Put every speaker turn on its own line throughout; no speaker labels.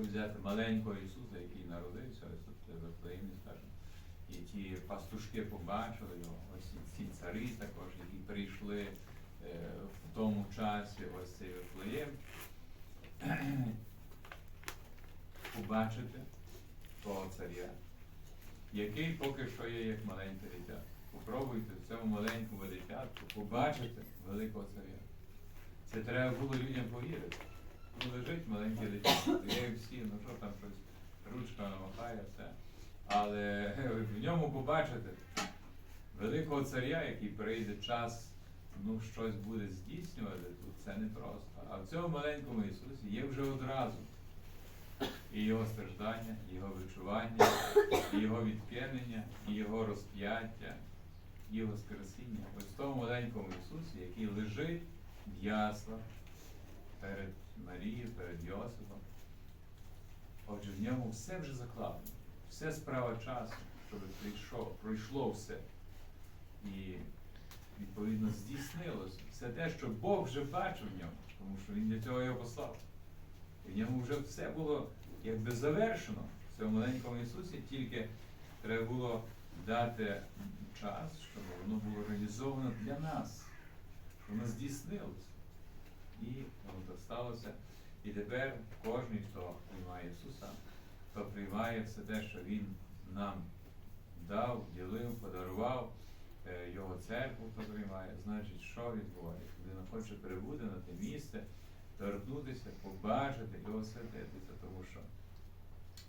якщо взяти маленького Ісуса, який народився, в Вифлеємі, скажімо, і ті пастушки побачили його, ось ці цари також, які прийшли е, в тому часі, ось цей Вифлеєм, побачити того царя, який поки що є як маленьке дитя. Попробуйте в цьому маленькому дитятку побачити великого царя. Це треба було людям повірити. Лежить маленьке дитятко, є і всі, ну що там щось, ручка намахає, все. Але в ньому побачити великого царя, який прийде час, ну щось буде здійснювати, тут це не просто. А в цьому маленькому Ісусі є вже одразу і його страждання, і його вичування, і його відкинення, і його розп'яття, і його скресіння. Ось в тому маленькому Ісусі, який лежить в яслах перед Марією, перед Йосипом. Отже, в ньому все вже закладено, все справа часу, щоб прийшов, пройшло все. І відповідно здійснилося все те, що Бог вже бачив в ньому, тому що Він для цього його послав. І в ньому вже все було якби завершено в цьому маленькому Ісусі, тільки треба було дати час, щоб воно було реалізовано для нас, щоб воно здійснилося. І воно так сталося. І тепер кожен, хто приймає Ісуса, хто приймає все те, що Він нам дав, ділив, подарував, е, Його церкву, хто приймає, значить, що відбувається? Людина хоче прибути на те місце, торкнутися, побачити і освятитися, тому що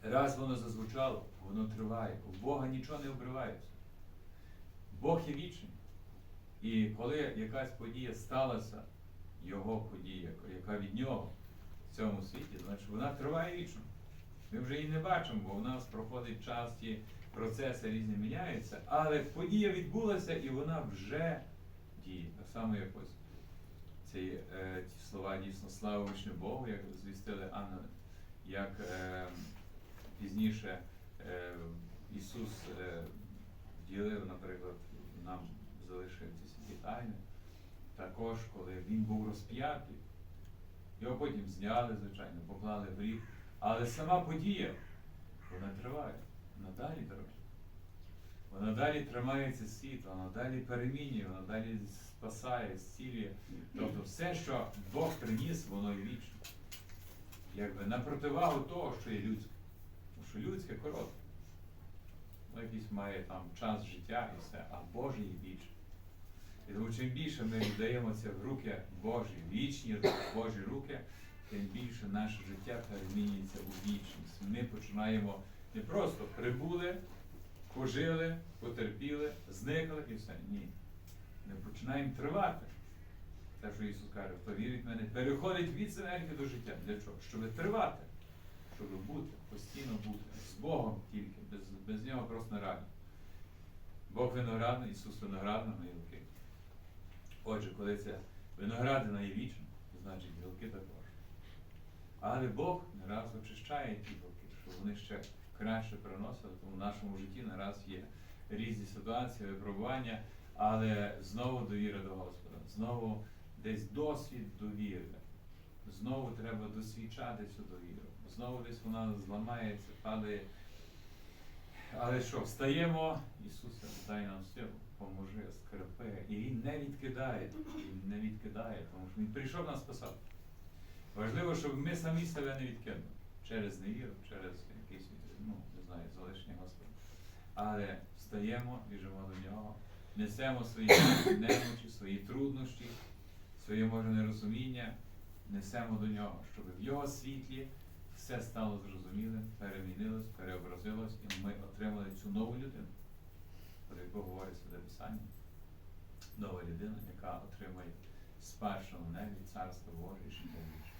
раз воно зазвучало, воно триває. У Бога нічого не обривається. Бог є вічний. І коли якась подія сталася, Його подія, яка від нього в цьому світі, значить вона триває вічно. Ми вже її не бачимо, бо в нас проходить час, ті процеси різні міняються, але подія відбулася і вона вже діє. Так само якось ці, е, ті слова дійсно слава вишню Богу, як звістили Анна, як е, пізніше е, Ісус е, вділив, наприклад, нам залишив. Також, коли він був розп'ятий, його потім зняли, звичайно, поклали в рік. Але сама подія, вона триває, вона далі триває. Вона далі тримається світ, вона далі перемінює, вона далі спасає, зцілює. Тобто все, що Бог приніс, воно є вічне. Якби на противагу того, що є людське. Тому що людське коротке. Воно якийсь має там час життя і все, а Боже є вічне. І тому чим більше ми віддаємося в руки Божі, вічні Божі руки, тим більше наше життя перемінюється у вічність. Ми починаємо не просто прибули, пожили, потерпіли, зникли і все. Ні. Ми починаємо тривати. Те, що Ісус каже, хто вірить в мене, переходить від смерті до життя. Для чого? Щоб тривати, щоб бути, постійно бути. З Богом тільки, без, без нього просто нереально. Бог виноградний, Ісус виноградна, ми гілки. Отже, коли ця виноградина є вічна, значить гілки також. Але Бог не раз очищає ті гілки, щоб вони ще краще приносили, тому в нашому житті не раз є різні ситуації, випробування, але знову довіра до Господа, знову десь досвід довіри. Знову треба досвідчати цю довіру. Знову десь вона зламається, падає. Але що, встаємо, Ісусе, дай нам силу, поможи, скрепи. І Він не відкидає, Він не відкидає, тому що Він прийшов нас спасати. Важливо, щоб ми самі себе не відкинули через невіру, через якийсь, ну, не знаю, залишення Господа. Але встаємо, біжимо до нього, несемо свої немочі, свої труднощі, своє може нерозуміння, несемо до нього, щоб в його світлі все стало зрозумілим, перемінилось, переобразилось, і ми отримали цю нову людину, про яку говорить Святе Писання. Нова людина, яка отримає спершу в небі, царство Боже і життя вічне.